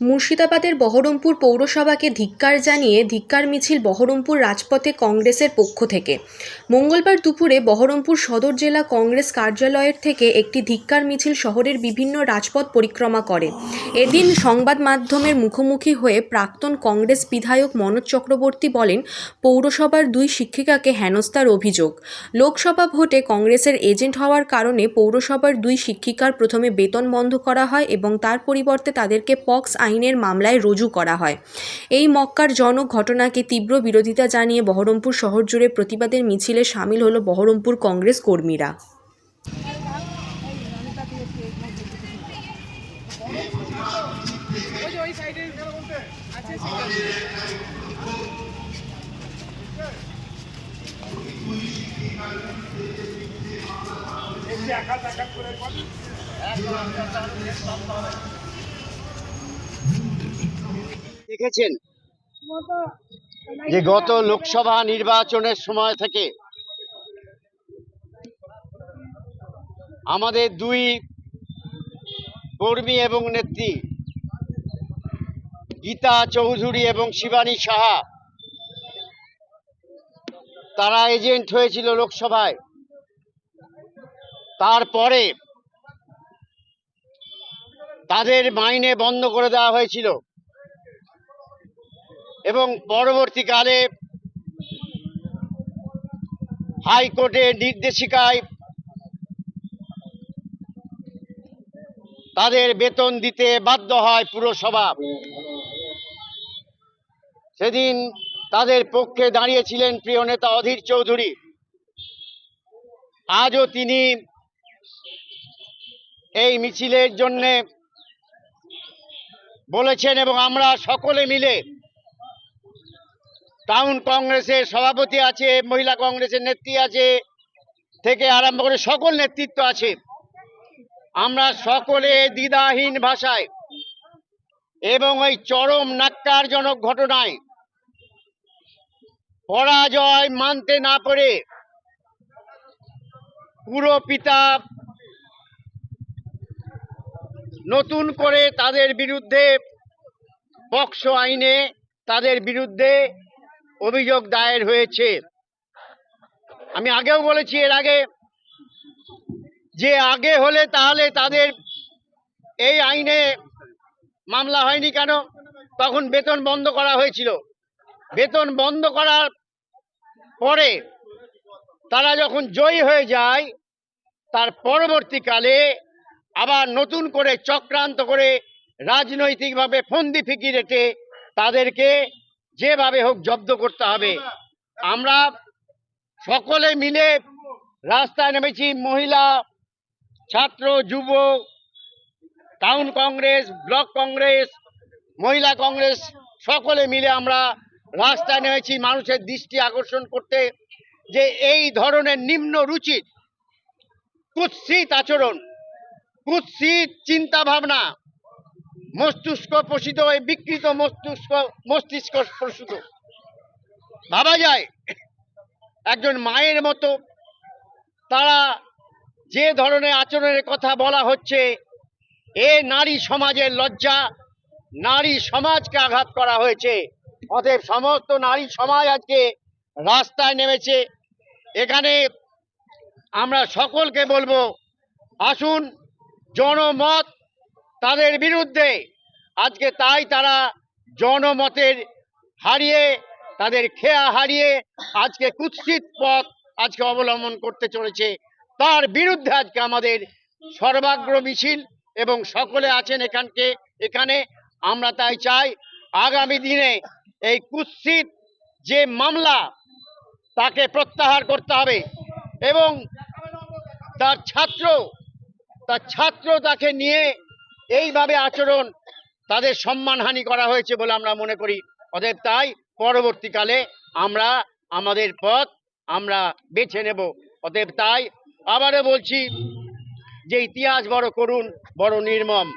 মুর্শিদাবাদের বহরমপুর পৌরসভাকে ধিক্কার জানিয়ে ধিক্কার মিছিল বহরমপুর রাজপথে কংগ্রেসের পক্ষ থেকে। মঙ্গলবার দুপুরে বহরমপুর সদর জেলা কংগ্রেস কার্যালয়ের থেকে একটি ধিক্কার মিছিল শহরের বিভিন্ন রাজপথ পরিক্রমা করে। এদিন সংবাদ মাধ্যমের মুখোমুখি হয়ে প্রাক্তন কংগ্রেস বিধায়ক মনোজ চক্রবর্তী বলেন, পৌরসভার দুই শিক্ষিকাকে হেনস্থার অভিযোগ। লোকসভা ভোটে কংগ্রেসের এজেন্ট হওয়ার কারণে পৌরসভার দুই শিক্ষিকার প্রথমে বেতন বন্ধ করা হয় এবং তার পরিবর্তে তাদেরকে পক্স আইনের মামলায় রুজু করা হয়। এই মক্কার জনক ঘটনাকে তীব্র বিরোধিতা জানিয়ে বহরমপুর শহর জুড়ে প্রতিবাদের মিছিলে সামিল হলো বহরমপুর কংগ্রেস কর্মীরা। সেটা দেখেছেন? যে গত লোকসভা নির্বাচনের সময় থেকে আমাদের দুই কর্মী এবং নেত্রী, গীতা চৌধুরী এবং শিবানী সাহা, তারা এজেন্ট হয়েছিল লোকসভায়। তারপরে তাদের মাইনে বন্ধ করে দেওয়া হয়েছিল। এবং পরবর্তীকালে হাইকোর্টের নির্দেশিকায় তাদের বেতন দিতে বাধ্য হয় পুরসভা। সেদিন তাদের পক্ষে দাঁড়িয়েছিলেন প্রিয় নেতা অধীর চৌধুরী। আজও তিনি এই মিছিলের জন্যে বলেছেন এবং আমরা সকলে মিলে টাউন কংগ্রেসের সভাপতি আছে, মহিলা কংগ্রেসের নেত্রী আছে, থেকে আরম্ভ করে সকল নেতৃত্ব আছে। আমরা সকলে দ্বিধাহীন ভাষায় এবং ওই চরম নাক্কারজনক ঘটনায় পরাজয় মানতে না পেরে পুরো পিতা নতুন করে তাদের বিরুদ্ধে পক্সো আইনে তাদের বিরুদ্ধে অভিযোগ দায়ের হয়েছে। আমি আগেও বলেছি এর আগে যে আগে হলে তাহলে তাদের এই আইনে মামলা হয়নি কেন? তখন বেতন বন্ধ করা হয়েছিল। বেতন বন্ধ করার পরে তারা যখন জয়ী হয়ে যায়, তার পরবর্তীকালে আবার নতুন করে চক্রান্ত করে রাজনৈতিকভাবে ফন্দি ফিকি রেখে তাদেরকে যেভাবে হোক জব্দ করতে হবে। আমরা সকলে মিলে রাস্তায় নেমেছি, মহিলা, ছাত্র, যুব টাউন কংগ্রেস ব্লক কংগ্রেস মহিলা কংগ্রেস সকলে মিলে আমরা রাস্তায় নেমেছি মানুষের দৃষ্টি আকর্ষণ করতে যে এই ধরনের নিম্ন রুচির কুৎসিত আচরণ, কুৎসিত চিন্তা ভাবনা মস্তিষ্ক প্রসিত এই বিকৃত মস্তিষ্ক মস্তিষ্ক প্রসূত ভাবা যায়, একজন মায়ের মতো, তারা যে ধরনের আচরণের কথা বলা হচ্ছে, এ নারী সমাজের লজ্জা, নারী সমাজকে আঘাত করা হয়েছে। অতএব সমস্ত নারী সমাজ আজকে রাস্তায় নেমেছে। এখানে আমরা সকলকে বলব, আসুন, জনমত তাদের বিরুদ্ধে আজকে তাই তারা জনমতের হারিয়ে, তাদের খেয়া হারিয়ে আজকে কুৎসিত পথ আজকে অবলম্বন করতে চলেছে। তার বিরুদ্ধে আজকে আমাদের সর্বাগ্র মিছিল এবং সকলে আছেন এখানকে, এখানে। আমরা তাই চাই আগামী দিনে এই কুৎসিত যে মামলা, তাকে প্রত্যাহার করতে হবে এবং তার ছাত্র তার ছাত্র তাকে নিয়ে এইভাবে আচরণ তাদের সম্মানহানি করা হয়েছে বলে আমরা মনে করি। অতএব তাই পরবর্তীকালে আমরা আমাদের পথ আমরা বেছে নেব। অতএব তাই আবারও বলছি যে ইতিহাস বড় করুন বড় নির্মম।